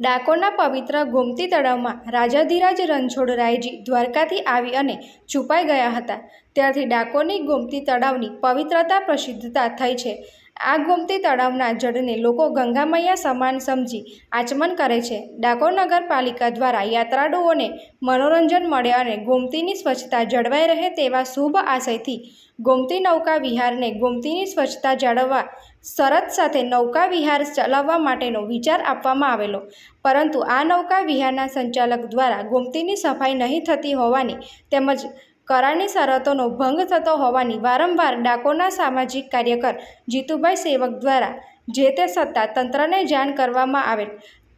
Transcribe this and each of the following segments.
ડાકોરના પવિત્ર ગોમતી તળાવમાં રાજાધિરાજ રણછોડરાયજી દ્વારકાથી આવી અને છુપાઈ ગયા હતા. ત્યારથી ડાકોરની ગોમતી તળાવની પવિત્રતા પ્રસિદ્ધતા થઈ છે. આ ગોમતી તળાવના જળને લોકો ગંગામૈયા સમાન સમજી આચમન કરે છે. ડાકોર નગરપાલિકા દ્વારા યાત્રાળુઓને મનોરંજન મળે અને ગોમતીની સ્વચ્છતા જળવાઈ રહે તેવા શુભ આશયથી ગોમતી નૌકા વિહારને ગોમતીની સ્વચ્છતા જાળવવા શરત સાથે નૌકા વિહાર ચલાવવા માટેનો વિચાર આપવામાં આવેલો. પરંતુ આ નૌકા વિહારના સંચાલક દ્વારા ગોમતીની સફાઈ નહીં થતી હોવાની તેમજ કરારની શરતોનો ભંગ થતો હોવાની વારંવાર ડાકોના સામાજિક કાર્યકર જીતુભાઈ સેવક દ્વારા જે તે સત્તા તંત્રને જાણ કરવામાં આવેલ.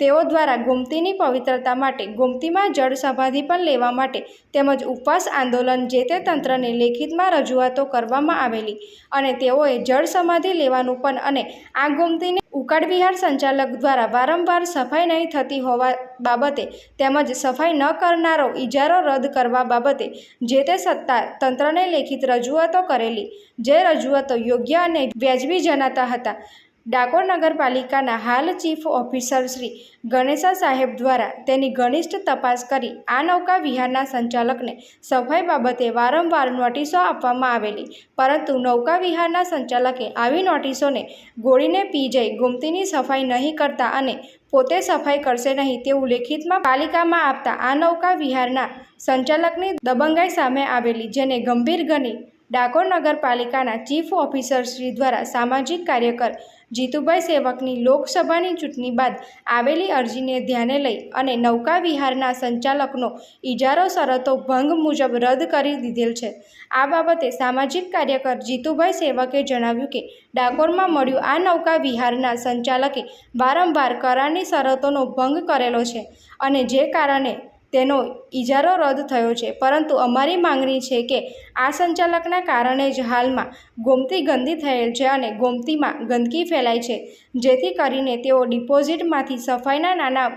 તેઓ દ્વારા ગોમતીની પવિત્રતા માટે, ગોમતીમાં જળ સમાધિ પણ લેવા માટે તેમજ ઉપવાસ આંદોલન જે તે તંત્રને લેખિતમાં રજૂઆતો કરવામાં આવેલી અને તેઓએ જળ સમાધિ લેવાનું પણ અને આ ગોમતીને ઉકાળ વિહાર સંચાલક દ્વારા વારંવાર સફાઈ નહીં થતી હોવા બાબતે તેમજ સફાઈ ન કરનારો ઇજારો રદ કરવા બાબતે જે તે સત્તા તંત્રને લેખિત રજૂઆતો કરેલી. જે રજૂઆતો યોગ્ય અને વ્યાજબી જણાતા હતા. ડાકોર નગરપાલિકાના હાલ ચીફ ઓફિસર શ્રી ગણેશા સાહેબ દ્વારા તેની ઘનિષ્ઠ તપાસ કરી આ નૌકા વિહારના સંચાલકને સફાઈ બાબતે વારંવાર નોટિસો આપવામાં આવેલી. પરંતુ નૌકા વિહારના સંચાલકે આવી નોટિસોને ગોળીને પી જઈ ગુમતીની સફાઈ નહીં કરતા અને પોતે સફાઈ કરશે નહીં તેવું લેખિતમાં પાલિકામાં આપતા આ નૌકા વિહારના સંચાલકની દબંગાઈ સામે આવેલી, જેને ગંભીર ગણી ડાકોર નગરપાલિકાના ચીફ ઓફિસર શ્રી દ્વારા સામાજિક કાર્યકર જીતુભાઈ સેવકની લોકસભાની ચૂંટણી બાદ આવેલી અરજીને ધ્યાને લઈ અને નૌકા વિહારના સંચાલકનો ઇજારો શરતો ભંગ મુજબ રદ કરી દીધેલ છે. આ બાબતે સામાજિક કાર્યકર જીતુભાઈ સેવકે જણાવ્યું કે, ડાકોરમાં મળ્યું આ નૌકા વિહારના સંચાલકે વારંવાર કરારની શરતોનો ભંગ કરેલો છે અને જે કારણે તેનો ઇજારો રદ થયો છે. પરંતુ અમારી માંગણી છે કે આ સંચાલકના કારણે જ હાલમાં ગોમતી ગંદી થયેલ છે અને ગોમતીમાં ગંદકી ફેલાય છે. જેથી કરીને તેઓ ડિપોઝિટમાંથી સફાઈના નાના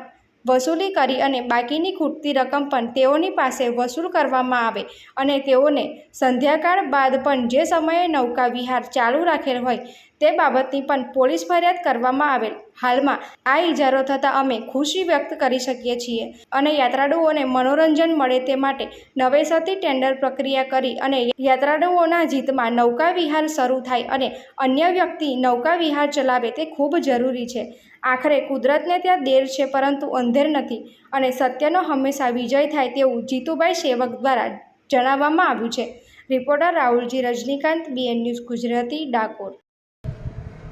વસૂલી કરી અને બાકીની ખૂટતી રકમ પણ તેઓની પાસે વસૂલ કરવામાં આવે અને તેઓને સંધ્યાકાળ બાદ પણ જે સમયે નૌકા વિહાર ચાલુ રાખેલ હોય તે બાબતની પણ પોલીસ ફરિયાદ કરવામાં આવેલ. હાલમાં આ ઇજારો થતાં અમે ખુશી વ્યક્ત કરી શકીએ છીએ અને યાત્રાળુઓને મનોરંજન મળે તે માટે નવેસરથી ટેન્ડર પ્રક્રિયા કરી અને યાત્રાળુઓના જીતમાં નૌકા વિહાર શરૂ થાય અને અન્ય વ્યક્તિ નૌકા વિહાર ચલાવે તે ખૂબ જરૂરી છે. આખરે કુદરતને ત્યાં દેર છે પરંતુ અંધેર નથી અને સત્યનો હંમેશા વિજય થાય તેવું જીતુભાઈ સેવક દ્વારા જણાવવામાં આવ્યું છે. Reporter Rahulji Rajinikant BN news Gujarati Dakor.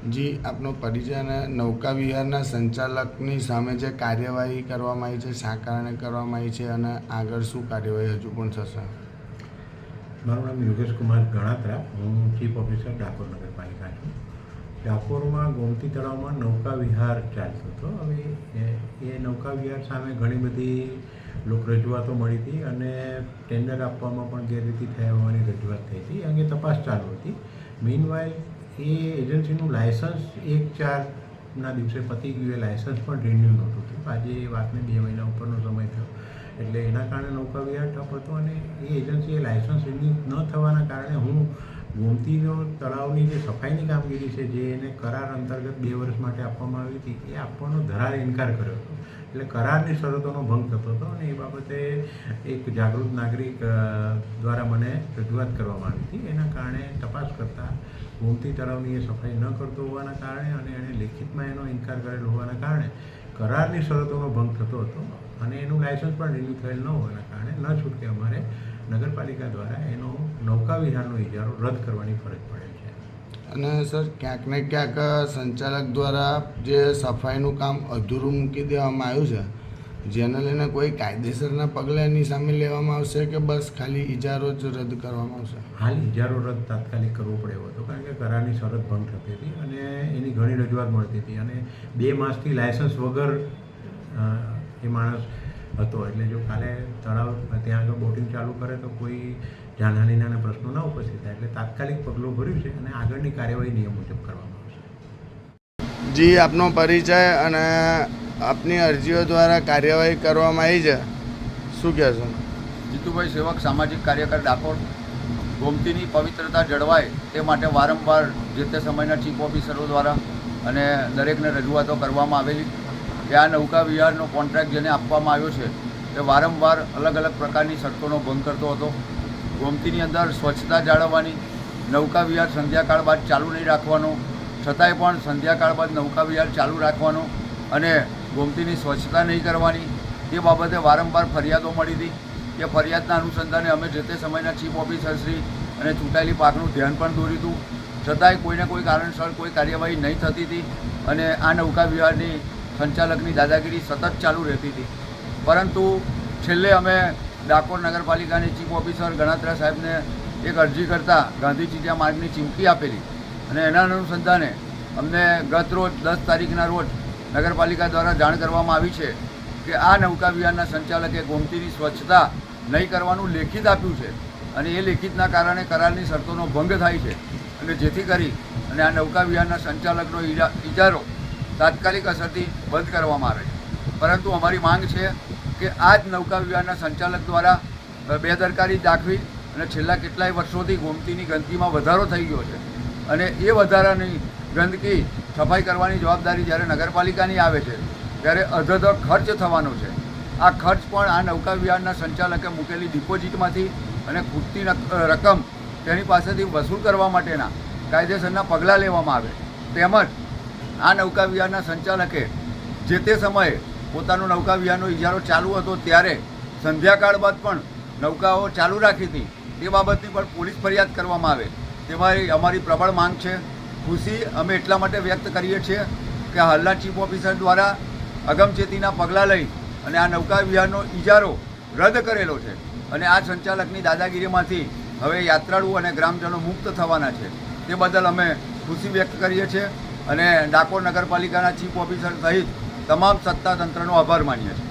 Ji આપનો પરિચય અને નૌકા વિહારના સંચાલકની સામે જે કાર્યવાહી કરવામાં આવી છે શા કારણે કરવામાં આવી છે અને આગળ શું કાર્યવાહી હજુ પણ થશે? મારું નામ યોગેશ કુમાર ગણાત્રા હું ચીફ ઓફિસર ડાકોર નગરપાલિકા છું ડાકોરમાં ગોમતી તળાવમાં નૌકા વિહાર ચાલતો હતો. હવે એ- નૌકા વિહાર સામે ઘણી બધી લોક રજૂઆતો મળી હતી અને ટેન્ડર આપવામાં પણ ગેરરીતિ થયા હોવાની રજૂઆત થઈ હતી. અંગે તપાસ ચાલુ હતી. મીનવાઇલ એ એજન્સીનું લાયસન્સ એક ચારના દિવસે પતી ગયું. એ લાયસન્સ પણ રિન્યુ નહોતું થયું. આજે એ વાતને બે મહિના ઉપરનો સમય થયો. એટલે એના કારણે નૌકા વિહાર ઠપ હતો અને એ એજન્સીએ લાયસન્સ રિન્યુ ન થવાના કારણે હું ગોમતીનો તળાવની જે સફાઈની કામગીરી છે, જે એને કરાર અંતર્ગત બે વર્ષ માટે આપવામાં આવી હતી, એ આપવાનો ધરાર ઇનકાર કર્યો હતો. એટલે કરારની શરતોનો ભંગ થતો હતો અને એ બાબતે એક જાગૃત નાગરિક દ્વારા મને રજૂઆત કરવામાં આવી હતી. એના કારણે તપાસ કરતાં ગોમતી તળાવની એ સફાઈ ન કરતો હોવાના કારણે અને એણે લેખિતમાં એનો ઇનકાર કરેલો હોવાના કારણે કરારની શરતોનો ભંગ થતો હતો અને એનું લાયસન્સ પણ રિન્યુ થયેલ ન હોવાના કારણે ન છૂટકે અમારે નગરપાલિકા દ્વારા એનો નૌકા વિહારનો ઇજારો રદ કરવાની ફરજ પડે છે. અને સર ક્યાંક ને ક્યાંક સંચાલક દ્વારા જે સફાઈનું કામ અધૂરું મૂકી દેવામાં આવ્યું છે જેને લઈને કોઈ કાયદેસરના પગલાં એની સામે લેવામાં આવશે કે બસ ખાલી ઇજારો જ રદ કરવામાં આવશે? હાલ ઇજારો રદ તાત્કાલિક કરવો પડે એવો હતો કારણ કે કરારની શરત ભંગ થતી હતી અને એની ઘણી રજૂઆત મળતી હતી. અને બે માસથી લાયસન્સ વગર એ માણસ હતો. એટલે જો કાલે તળાવ ત્યાં આગળ બોટિંગ ચાલુ કરે તો કોઈ જાનહાનિના અને પ્રશ્નો ના ઉપસ્થિત થાય. એટલે તાત્કાલિક પગલું ભર્યું છે અને આગળની કાર્યવાહી નિયમ મુજબ કરવામાં આવશે. જી આપનો પરિચય અને આપની અરજીઓ દ્વારા કાર્યવાહી કરવામાં આવી છે. શું કહેશો જીતુભાઈ સેવક સામાજિક કાર્યકર ડાકોર. ગોમતીની પવિત્રતા જળવાય તે માટે વારંવાર જે તે સમયના ચીફ ઓફિસરો દ્વારા અને દરેકને રજૂઆતો કરવામાં આવેલી. કે આ નૌકા વિહારનો કોન્ટ્રાક્ટ જેને આપવામાં આવ્યો છે તે વારંવાર અલગ અલગ પ્રકારની શરતોનો ભંગ કરતો હતો. ગોમતીની અંદર સ્વચ્છતા જાળવવાની, નૌકા વિહાર સંધ્યાકાળ બાદ ચાલુ નહીં રાખવાનો, છતાંય પણ સંધ્યાકાળ બાદ નૌકા વિહાર ચાલુ રાખવાનો અને ગોમતીની સ્વચ્છતા નહીં કરવાની તે બાબતે વારંવાર ફરિયાદો મળી હતી તે ફરિયાદના અનુસંધાને અમે જે તે સમયના ચીફ ઓફિસરશ્રી અને ચૂંટાયેલી પાકનું ધ્યાન પણ દોર્યું હતું. છતાંય કોઈને કોઈ કારણસર કોઈ કાર્યવાહી નહીં થતી હતી અને આ નૌકા વિહારની સંચાલકની દાદાગીરી સતત ચાલુ રહેતી હતી. પરંતુ છેલ્લે અમે ડાકોર નગરપાલિકાની ચીફ ઓફિસર ગણાત્રા સાહેબને એક અરજી કરતાં ગાંધી ચીટિયા માર્ગની ચીમકી આપેલી અને એના અનુસંધાને અમને ગત રોજ દસ તારીખના રોજ નગરપાલિકા દ્વારા જાણ કરવામાં આવી છે કે આ નૌકા વિહારના સંચાલકે ગોમતીની સ્વચ્છતા નહીં કરવાનું લેખિત આપ્યું છે અને એ લેખિતના કારણે કરારની શરતોનો ભંગ થાય છે. અને જેથી કરી અને આ નૌકા વિહારના સંચાલકનો ઈજા- ઇજારો તાત્કાલિક અસરથી બંધ કરવામાં આવે છે. પરંતુ અમારી માંગ છે કે આ જ નૌકા વિહારના સંચાલક દ્વારા બેદરકારી દાખવી અને છેલ્લા કેટલાય વર્ષોથી ગોમતીની ગંદકીમાં વધારો થઈ ગયો છે. અને એ વધારાની ગંદકી સફાઈ કરવાની જવાબદારી જ્યારે નગરપાલિકાની આવે છે, ત્યારે અધધર ખર્ચ થવાનો છે. આ ખર્ચ પણ આ નૌકા વિહારના સંચાલકે મૂકેલી ડિપોઝિટમાંથી અને ખૂટતી રકમ તેની પાસેથી વસૂલ કરવા માટેના કાયદેસરના પગલાં લેવામાં આવે. તેમજ આ નૌકા વિહારના સંચાલકે જે તે સમયે પોતાનો નૌકા વિહારનો ઇજારો ચાલુ હતો ત્યારે સંધ્યાકાળ બાદ પણ નૌકાઓ ચાલુ રાખી હતી. તે બાબતની પણ પોલીસ ફરિયાદ કરવામાં આવે. તેમાં અમારી પ્રબળ માંગ છે. ખુશી અમે એટલા માટે વ્યક્ત કરીએ છીએ કે હાલના ચીફ ઓફિસર દ્વારા અગમચેતીના પગલાં લઈ અને આ નૌકા વિહારનો ઇજારો રદ કરેલો છે અને આ સંચાલકની દાદાગીરીમાંથી હવે યાત્રાળુ અને ગ્રામજનો મુક્ત થવાના છે. તે બદલ અમે ખુશી વ્યક્ત કરીએ છીએ. અને ડાકોર નગરપાલિકાના ચીફ ઓફિસર સહિત તમામ સત્તાતંત્રનો આભાર માનીએ છીએ.